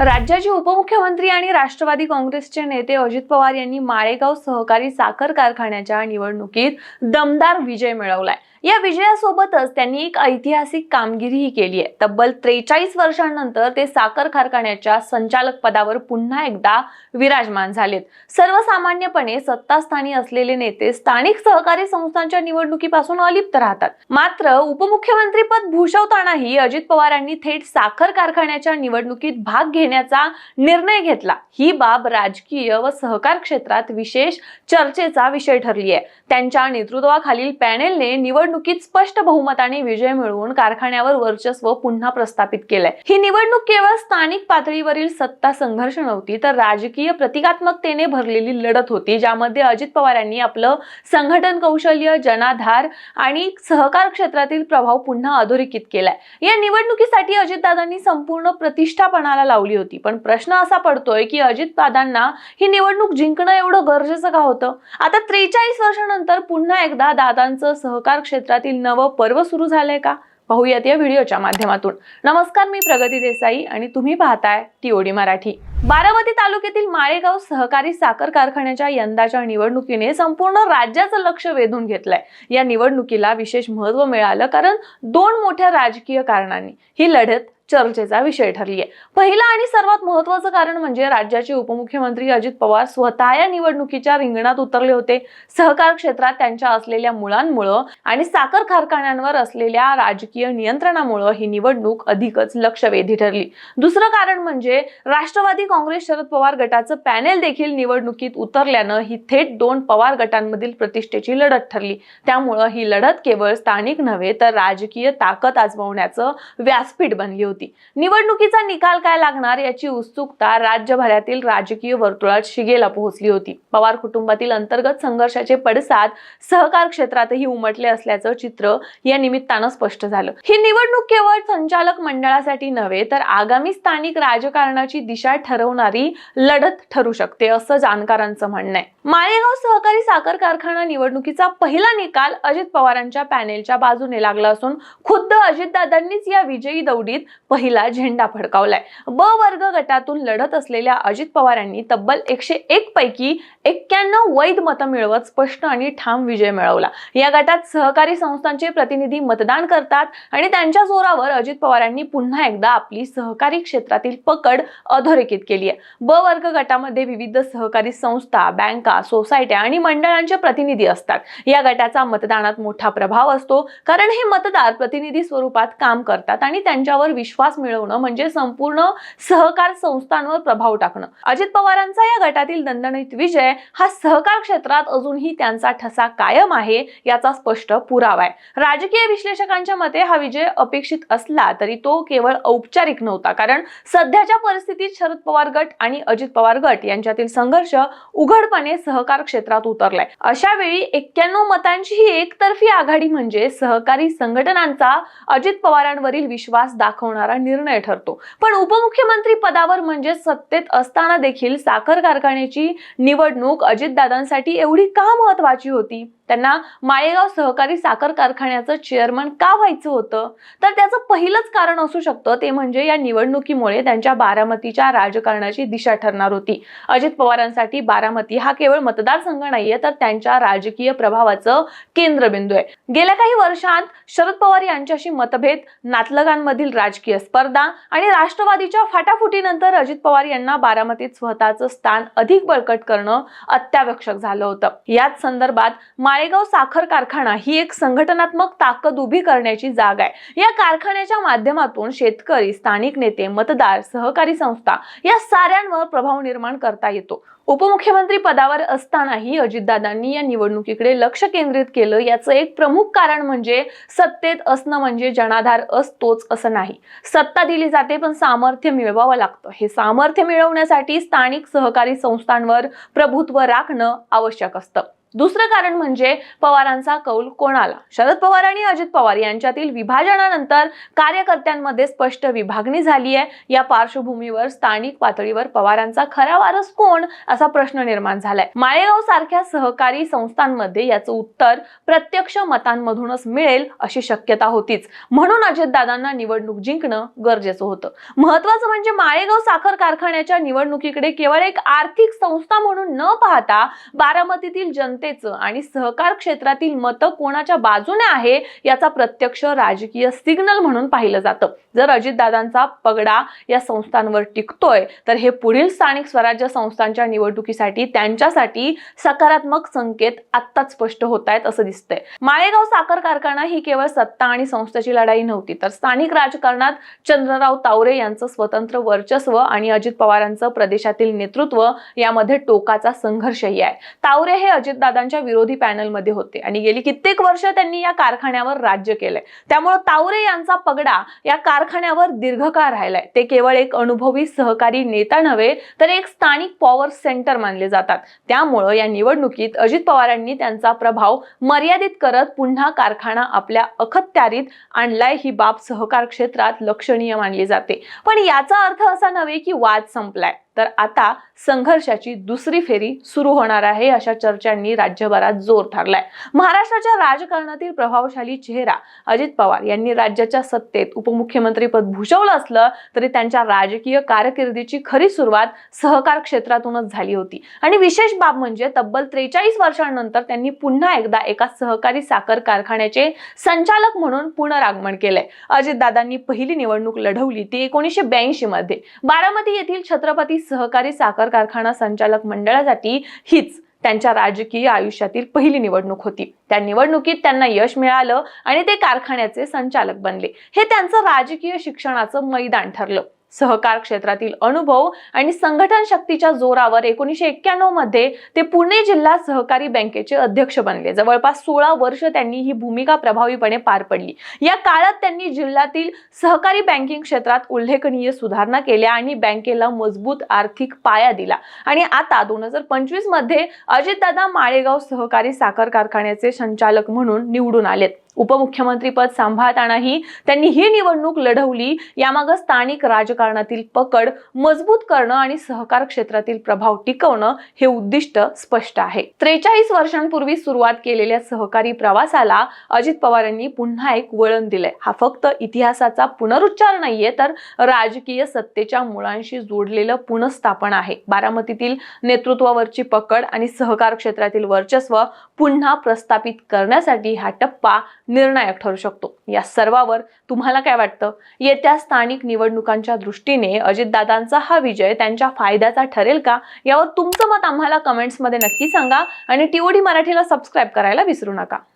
राज्याचे उपमुख्यमंत्री आणि राष्ट्रवादी काँग्रेसचे नेते अजित पवार यांनी माळेगाव सहकारी साखर कारखान्याच्या निवडणुकीत दमदार विजय मिळवलाय. या विजयासोबतच त्यांनी एक ऐतिहासिक कामगिरीही केली आहे. तब्बल त्रेचाळीस वर्षांनंतर ते साखर कारखान्याच्या संचालक पदावर पुन्हा एकदा विराजमान झालेत. सर्वसामान्यपणे सत्तास्थानी असलेले नेते स्थानिक सहकारी संस्थांच्या निवडणुकीपासून अलिप्त राहतात. मात्र उपमुख्यमंत्री पद भूषवतानाही अजित पवारांनी थेट साखर कारखान्याच्या निवडणुकीत भाग घेण्याचा निर्णय घेतला. ही बाब राजकीय व सहकार क्षेत्रात विशेष चर्चेचा विषय ठरली आहे. त्यांच्या नेतृत्वाखालील पॅनेलने निवडणुकीत स्पष्ट बहुमताने विजय मिळवून कारखान्यावर वर्चस्व पुन्हा प्रस्थापित केलंय. ही निवडणूक केवळ स्थानिक पातळीवरील सत्ता संघर्ष नव्हती तर राजकीय प्रतिकात्मकतेने भरलेली लढत होती ज्यामध्ये अजित पवारांनी आपलं संघटन कौशल्य जनाधार आणि सहकार क्षेत्रातील प्रभाव पुन्हा अधोरेखित केलाय. या निवडणुकीसाठी अजितदादांनी संपूर्ण प्रतिष्ठापणाला लावली होती पण प्रश्न असा पडतोय की अजितदादांना ही निवडणूक जिंकणं एवढं गरजेचं का होतं? आता त्रेचाळीस वर्षानंतर पुन्हा एकदा दादांचं सहकार क्षेत्र क्षेत्रातील नवं पर्व सुरू झालंय का? पाहूयात या व्हिडिओच्या माध्यमातून. नमस्कार मी प्रगती देसाई आणि तुम्ही पाहताय टीओडी मराठी. बारामती तालुक्यातील माळेगाव सहकारी साखर कारखान्याच्या यंदाच्या निवडणुकीने संपूर्ण राज्याचं लक्ष वेधून घेतलंय. या निवडणुकीला विशेष महत्त्व मिळालं कारण दोन मोठ्या राजकीय कारणांनी. ही लढत चर्चेचा विषय ठरली आहे पहिलं आणि सर्वात महत्वाचं कारण म्हणजे राज्याचे उपमुख्यमंत्री अजित पवार स्वतः या निवडणुकीच्या रिंगणात उतरले होते. सहकार क्षेत्रात त्यांच्या असलेल्या मुळांमुळं आणि साखर कारखान्यांवर असलेल्या राजकीय नियंत्रणामुळं ही निवडणूक अधिकच लक्षवेधी ठरली. दुसरं कारण म्हणजे राष्ट्रवादी काँग्रेस शरद पवार गटाचं पॅनेल देखील निवडणुकीत उतरल्यानं ही थेट दोन पवार गटांमधील प्रतिष्ठेची लढत ठरली. त्यामुळं ही लढत केवळ स्थानिक नव्हे तर राजकीय ताकद आजमावण्याचं व्यासपीठ बनली होती. निवडणुकीचा निकाल काय लागणार याची उत्सुकता राज्यभरातील राजकीय वर्तुळात शिगेला पोहोचली होती. पवार कुटुंबातील अंतर्गत संघर्षाचे पडसाद सहकार क्षेत्रातही उमटले असल्याचं चित्र या निमित्तानं स्पष्ट झालं. ही निवडणूक केवळ संचालक मंडळासाठी नव्हे तर आगामी स्थानिक राजकारणाची दिशा ठरवणारी लढत ठरू शकते असं जाणकारांचं म्हणणं आहे. माळेगाव सहकारी साखर कारखाना निवडणुकीचा पहिला निकाल अजित पवारांच्या पॅनेलच्या बाजूने लागला असून खुद्द अजितदादांनीच या विजयी दौडीत पहिला झेंडा फडकावलाय. ब वर्ग गटातून लढत असलेल्या अजित पवारांनी तब्बल एकशे एक पैकी एक्क्याण्णव वैध मतं मिळवत स्पष्ट आणि ठाम विजय मिळवला. या गटात सहकारी संस्थांचे प्रतिनिधी मतदान करतात आणि त्यांच्या जोरावर अजित पवारांनी पुन्हा एकदा आपली सहकारी क्षेत्रातील पकड अधोरेखित केली आहे. ब वर्ग गटामध्ये विविध सहकारी संस्था बँका सोसायट्या आणि मंडळांचे प्रतिनिधी असतात. या गटाचा मतदानात मोठा प्रभाव असतो कारण हे मतदार प्रतिनिधी स्वरूपात काम करतात आणि त्यांच्यावर विश्वास मिळवणं म्हणजे संपूर्ण सहकार संस्थांवर प्रभाव टाकणं. अजित पवारांचा या गटातील दणदणीत विजय हा सहकार क्षेत्रात अजूनही त्यांचा ठसा कायम आहे याचा स्पष्ट पुरावा आहे. राजकीय विश्लेषकांच्या मते हा विजय अपेक्षित असला तरी तो केवळ औपचारिक नव्हता कारण सध्याच्या परिस्थितीत शरद पवार गट आणि अजित पवार गट यांच्यातील संघर्ष उघडपणे सहकार क्षेत्रात उतरलाय. अशा वेळी एक्क्याण्णव मतांची ही एकतर्फी आघाडी म्हणजे सहकारी संघटनांचा अजित पवारांवरील विश्वास दाखवणारा निर्णय ठरतो. पण उपमुख्यमंत्री पदावर म्हणजे सत्तेत असताना देखील साखर कारखान्याची निवडणूक अजितदादांसाठी एवढी का महत्वाची होती? त्यांना माळेगाव सहकारी साखर कारखान्याचं चेअरमन का व्हायचं होतं? तर त्याचं पहिलंच कारण असू शकतं ते म्हणजे या निवडणुकीमुळे त्यांच्या बारामतीच्या राजकारणाची दिशा ठरणार होती. अजित पवारांसाठी बारामती हा केवळ मतदारसंघ नाहीये तर त्यांच्या राजकीय प्रभावाचं केंद्रबिंदू आहे. गेल्या काही वर्षांत शरद पवार यांच्याशी मतभेद नातलगांमधील राजकीय स्पर्धा आणि राष्ट्रवादीच्या फाटाफुटीनंतर अजित पवार यांना बारामतीत स्वतःचं स्थान अधिक बळकट करणं अत्यावश्यक झालं होतं. याच संदर्भात माळेगाव साखर कारखाना ही एक संघटनात्मक ताकद उभी करण्याची जाग आहे. या कारखान्याच्या माध्यमातून शेतकरी स्थानिक नेते मतदार सहकारी संस्था या साऱ्यांवर प्रभाव निर्माण करता येतो. उपमुख्यमंत्री पदावर असतानाही अजितदादांनी या निवडणुकीकडे लक्ष केंद्रित केलं. याचं एक प्रमुख कारण म्हणजे सत्तेत असणं म्हणजे जनाधार असतोच असं नाही. सत्ता दिली जाते पण सामर्थ्य मिळवावं लागतं. हे सामर्थ्य मिळवण्यासाठी स्थानिक सहकारी संस्थांवर प्रभुत्व राखणं आवश्यक असतं. दुसरं कारण म्हणजे पवारांचा कौल कोणाला? शरद पवार आणि अजित पवार यांच्यातील विभाजनानंतर कार्यकर्त्यांमध्ये स्पष्ट विभागणी झाली आहे. या पार्श्वभूमीवर स्थानिक पातळीवर पवारांचा खरा वारस कोण? असा प्रश्न निर्माण झालाय. माळेगाव सारख्या सहकारी संस्थांमध्ये याचं उत्तर प्रत्यक्ष मतांमधूनच मिळेल अशी शक्यता होतीच. म्हणून अजितदादांना निवडणूक जिंकणं गरजेचं होतं. महत्वाचं म्हणजे माळेगाव साखर कारखान्याच्या निवडणुकीकडे केवळ एक आर्थिक संस्था म्हणून न पाहता बारामतीतील जनतेचं आणि सहकार क्षेत्रातील मतं कोणाच्या बाजूने आहे याचा प्रत्यक्ष राजकीय सिग्नल म्हणून पाहिलं जातं. जर अजितदादांचा पगडा या संस्थांवर टिकतोय तर हे पुढील स्थानिक स्वराज्य संस्थांच्या निवडणुकीसाठी त्यांच्यासाठी सकारात्मक संकेत आत्ताच स्पष्ट होत आहेत असं दिसतंय. माळेगाव साखर कारखाना ही केवळ सत्ता आणि संस्थेची लढाई नव्हती तर स्थानिक राजकारणात चंद्रराव तावरे यांचं स्वतंत्र वर्चस्व आणि अजित पवारांचं प्रदेशातील नेतृत्व यामध्ये टोकाचा संघर्षही आहे. तावरे हे दादांच्या विरोधी पॅनलमध्ये होते. आणि गेली कित्येक वर्ष त्यांनी या कारखान्यावर राज्य केलंय. त्यामुळे तावरे यांचा पगडा या कारखान्यावर दीर्घकाळ राहिलाय. ते केवळ एक अनुभवी सहकारी नेता नव्हे तर एक स्थानिक पॉवर सेंटर मानले जातात. त्यामुळं या निवडणुकीत अजित पवारांनी त्यांचा प्रभाव मर्यादित करत पुन्हा कारखाना आपल्या अखत्यारीत आणलाय. ही बाब सहकार क्षेत्रात लक्षणीय मानली जाते. पण याचा अर्थ असा नव्हे की वाद संपलाय. तर आता संघर्षाची दुसरी फेरी सुरू होणार आहे अशा चर्चांनी राज्यभरात जोर ठरलाय महाराष्ट्राच्या राजकारणातील प्रभावशाली चेहरा अजित पवार यांनी राज्याच्या सत्तेत उपमुख्यमंत्री पद भूषवलं असलं तरी त्यांच्या राजकीय कारकिर्दीची खरी सुरुवात सहकार क्षेत्रातूनच झाली होती. आणि विशेष बाब म्हणजे तब्बल त्रेचाळीस वर्षांनंतर त्यांनी पुन्हा एकदा एका सहकारी साखर कारखान्याचे संचालक म्हणून पुनरागमन केलंय. अजितदादांनी पहिली निवडणूक लढवली ती एकोणीसशे ब्याऐंशी मध्ये. बारामती येथील छत्रपती सहकारी साखर कारखाना संचालक मंडळासाठी हीच त्यांच्या राजकीय आयुष्यातील पहिली निवडणूक होती. त्या निवडणुकीत त्यांना यश मिळालं आणि ते कारखान्याचे संचालक बनले. हे त्यांचं राजकीय शिक्षणाचं मैदान ठरलं. सहकार क्षेत्रातील अनुभव आणि संघटन शक्तीच्या जोरावर एकोणीसशे एक्क्याण्णवमध्ये ते पुणे जिल्हा सहकारी बँकेचे अध्यक्ष बनले. जवळपास सोळा वर्ष त्यांनी ही भूमिका प्रभावीपणे पार पडली. या काळात त्यांनी जिल्ह्यातील सहकारी बँकिंग क्षेत्रात उल्लेखनीय सुधारणा केल्या आणि बँकेला मजबूत आर्थिक पाया दिला. आणि आता दोन हजार पंचवीसमध्ये अजितदादा माळेगाव सहकारी साखर कारखान्याचे संचालक म्हणून निवडून आलेत. उपमुख्यमंत्रीपद सांभाळतानाही त्यांनी ही निवडणूक लढवली. यामागं स्थानिक राजकारणातील पकड मजबूत करणं आणि सहकार क्षेत्रातील प्रभाव टिकवणं हे उद्दिष्ट स्पष्ट आहे. त्रेचाळीस वर्षांपूर्वी सुरुवात केलेल्या सहकारी प्रवासाला अजित पवार यांनी पुन्हा एक वळण दिलंय. हा फक्त इतिहासाचा पुनरुच्चार नाहीये तर राजकीय सत्तेच्या मुळांशी जोडलेलं पुनर्स्थापन आहे. बारामतीतील नेतृत्वावरची पकड आणि सहकार क्षेत्रातील वर्चस्व पुन्हा प्रस्थापित करण्यासाठी हा टप्पा निर्णायक ठरू शकतो. या सर्वावर तुम्हाला काय वाटतं? येत्या स्थानिक निवडणुकांच्या दृष्टीने अजितदादांचा हा विजय त्यांच्या फायद्याचा ठरेल का? यावर तुमचं मत आम्हाला कमेंट्समध्ये नक्की सांगा आणि टीओडी मराठीला सबस्क्राईब करायला विसरू नका.